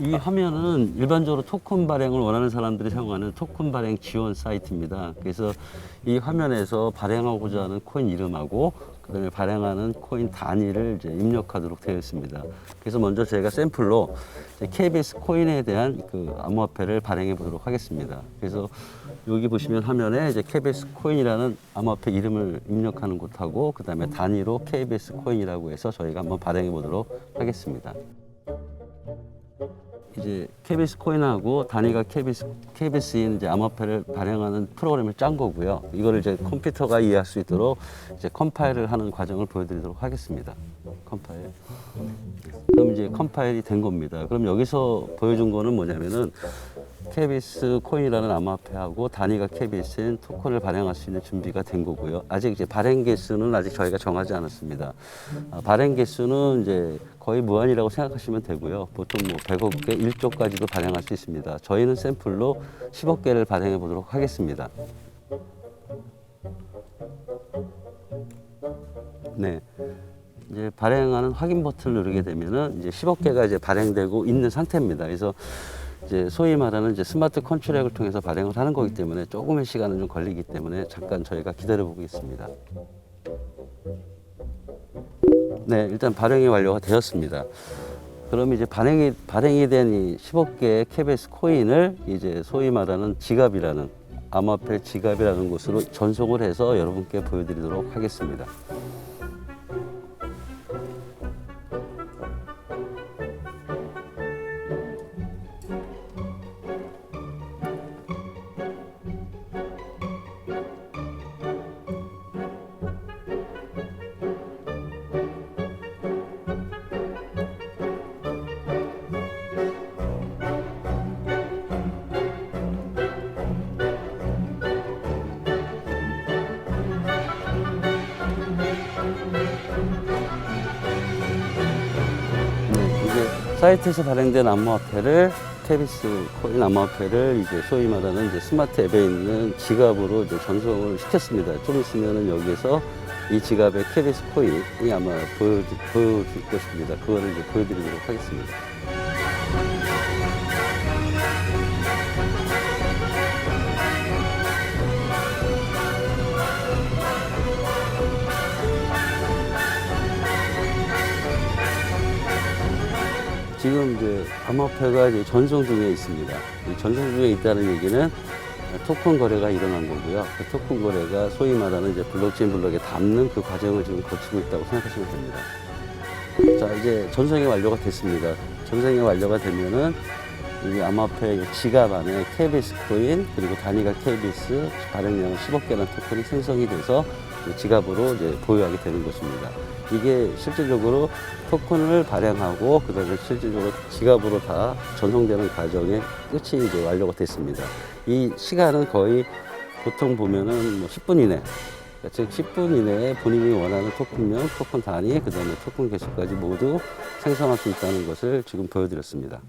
이 화면은 일반적으로 토큰 발행을 원하는 사람들이 사용하는 토큰 발행 지원 사이트입니다. 그래서 이 화면에서 발행하고자 하는 코인 이름하고 그다음에 발행하는 코인 단위를 이제 입력하도록 되어 있습니다. 그래서 먼저 제가 샘플로 KBS 코인에 대한 그 암호화폐를 발행해 보도록 하겠습니다. 그래서 여기 보시면 화면에 이제 KBS 코인이라는 암호화폐 이름을 입력하는 곳하고 그다음에 단위로 KBS 코인이라고 해서 저희가 한번 발행해 보도록 하겠습니다. 이제 KBS 코인하고 단위가 KBS KBS인 이제 암호화폐를 발행하는 프로그램을 짠 거고요. 이거를 이제 컴퓨터가 이해할 수 있도록 이제 컴파일을 하는 과정을 보여드리도록 하겠습니다. 컴파일. 그럼 이제 컴파일이 된 겁니다. 그럼 여기서 보여준 거는 뭐냐면은 KBS 코인이라는 암호화폐하고 단위가 KBS인 토큰을 발행할 수 있는 준비가 된 거고요. 아직 이제 발행 개수는 아직 저희가 정하지 않았습니다. 아, 발행 개수는 이제 거의 무한이라고 생각하시면 되고요. 보통 뭐 100억 개, 1조까지도 발행할 수 있습니다. 저희는 샘플로 10억 개를 발행해 보도록 하겠습니다. 네. 이제 발행하는 확인 버튼을 누르게 되면은 이제 10억 개가 이제 발행되고 있는 상태입니다. 그래서 이제 소위 말하는 이제 스마트 컨트랙을 통해서 발행을 하는 거기 때문에 조금의 시간은 좀 걸리기 때문에 잠깐 저희가 기다려 보겠습니다. 네, 일단 발행이 완료가 되었습니다. 그럼 이제 발행이 발행이 된 이 10억 개의 KBS 코인을 이제 소위 말하는 지갑이라는 암호화폐 지갑이라는 곳으로 전송을 해서 여러분께 보여드리도록 하겠습니다. 사이트에서 발행된 암호화폐를 KBS 코인 암호화폐를 이제 소위 말하는 이제 스마트 앱에 있는 지갑으로 이제 전송을 시켰습니다. 좀 있으면은 여기에서 이 지갑의 KBS 코인이 아마 보여, 보여줄 것입니다. 그거를 이제 보여드리도록 하겠습니다. 지금 이제 암호화폐가 이제 전송 중에 있습니다. 이 전송 중에 있다는 얘기는 토큰 거래가 일어난 거고요. 그 토큰 거래가 소위 말하는 이제 블록체인 블록에 담는 그 과정을 지금 거치고 있다고 생각하시면 됩니다. 자, 이제 전송이 완료가 됐습니다. 전송이 완료가 되면은 이 암호화폐 지갑 안에 KBS 코인 그리고 단위가 KBS 발행량 10억 개라는 토큰이 생성이 돼서 이 지갑으로 이제 보유하게 되는 것입니다. 이게 실질적으로 토큰을 발행하고 그다음에 실질적으로 지갑으로 다 전송되는 과정의 끝이 이제 완료가 됐습니다. 이 시간은 거의 보통 보면은 뭐 10분 이내 그러니까 즉 10분 이내에 본인이 원하는 토큰명, 토큰 단위, 그 다음에 토큰 개수까지 모두 생성할 수 있다는 것을 지금 보여드렸습니다.